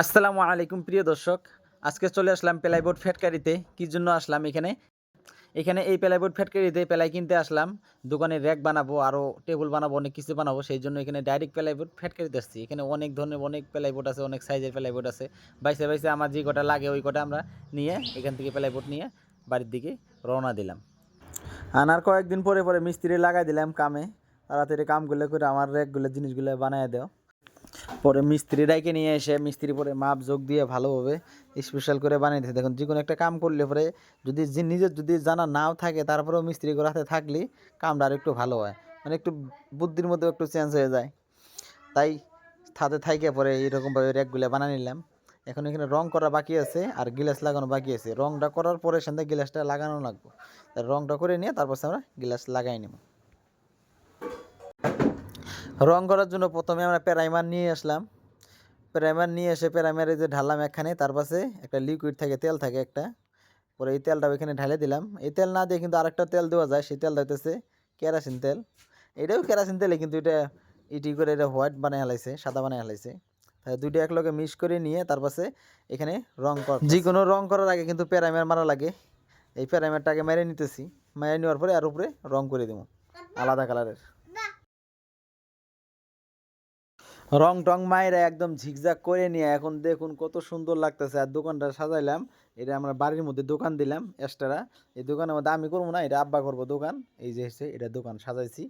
আসসালামু আলাইকুম প্রিয় দর্শক, আজকে চলে আসলাম প্লাইবোর্ড ফ্যাক্টরিতে কি জন্য আসলাম এখানে? এখানে এই প্লাইবোর্ড ফ্যাটকারিতে প্লাই কিনতে আসলাম। দোকানে র্যাক বানাবো আরও টেবিল বানাবো, অনেক কিছু বানাবো, সেই জন্য এখানে ডাইরেক্ট প্লাইবোর্ড ফ্যাক্টরিতে আসছি। এখানে অনেক ধরনের অনেক প্লাইবোর্ড আছে, অনেক সাইজের প্লাইবোর্ড আছে। বাইসে বাইসে আমার যে কটা লাগে, ওই কটা আমরা নিয়ে এখান থেকে প্লাইবোর্ড নিয়ে বাড়ির দিকে রওনা দিলাম। আনার কয়েকদিন পরে পরে মিস্ত্রি লাগাই দিলাম কামে। তাড়াতাড়ি কামগুলো করে আমার র্যাকগুলো, জিনিসগুলো বানায় দেও। পরে মিস্ত্রি নিয়ে এসে মিস্ত্রি পরে মাপ, যোগ দিয়ে ভালোভাবে স্পেশাল করে বানিয়ে দিতে দেখুন যে কোনো একটা কাম করলে পরে যদি নিজের যদি জানা নাও থাকে, তারপরেও মিস্ত্রি হাতে থাকলে কামটা আর একটু ভালো হয়। মানে একটু বুদ্ধির মধ্যে একটু চেঞ্জ হয়ে যায়। তাই হাতে থাইকে পরে এইরকমভাবে র্যাকগুলো বানিয়ে নিলাম। এখন এখানে রং করা বাকি আছে আর গ্লাস লাগানো বাকি আছে। রংটা করার পরে থেকে গ্লাসটা লাগানো লাগবে। রংটা করে নিয়ে তারপর আমরা গ্লাস লাগাই নেব। রং করার জন্য প্রথমে আমরা প্যারাইমার নিয়ে আসলাম। প্যারাইমার নিয়ে এসে প্যারাইমারে যে ঢাললাম একখানে, তার পাশে একটা লিকুইড থাকে, তেল থাকে একটা। পরে এই তেলটা ওইখানে ঢালে দিলাম। এই তেল না দিয়ে কিন্তু আরেকটা তেল দেওয়া যায়, সেই তেল হইতেছে কেরাসিন তেল। এটাও কেরাসিন তেলে কিন্তু এটা ইটি করে এটা হোয়াইট বানিয়ে হালাইছে সাদা বানিয়ে হালাইছে দুইটা একলগে মিক্স করে নিয়ে তার পাশে এখানে রং কর যে কোনো রং করার আগে কিন্তু প্যারাইমার মারা লাগে। এই প্যারাইমারটাকে মেরে নিতেছি। মেরে নেওয়ার পরে আর উপরে রং করে দেবো, আলাদা কালারের। রং টং মায়েরা একদম ঝিকঝাক করে নিয়ে এখন দেখুন কত সুন্দর লাগতেছে। আর দোকানটা সাজাইলাম, এটা আমরা বাড়ির মধ্যে দোকান দিলাম এক্সট্রা এই দোকানের মধ্যে আমি করব না, এটা আব্বা করব দোকান। এই যে হচ্ছে, এটা দোকান সাজাইছি।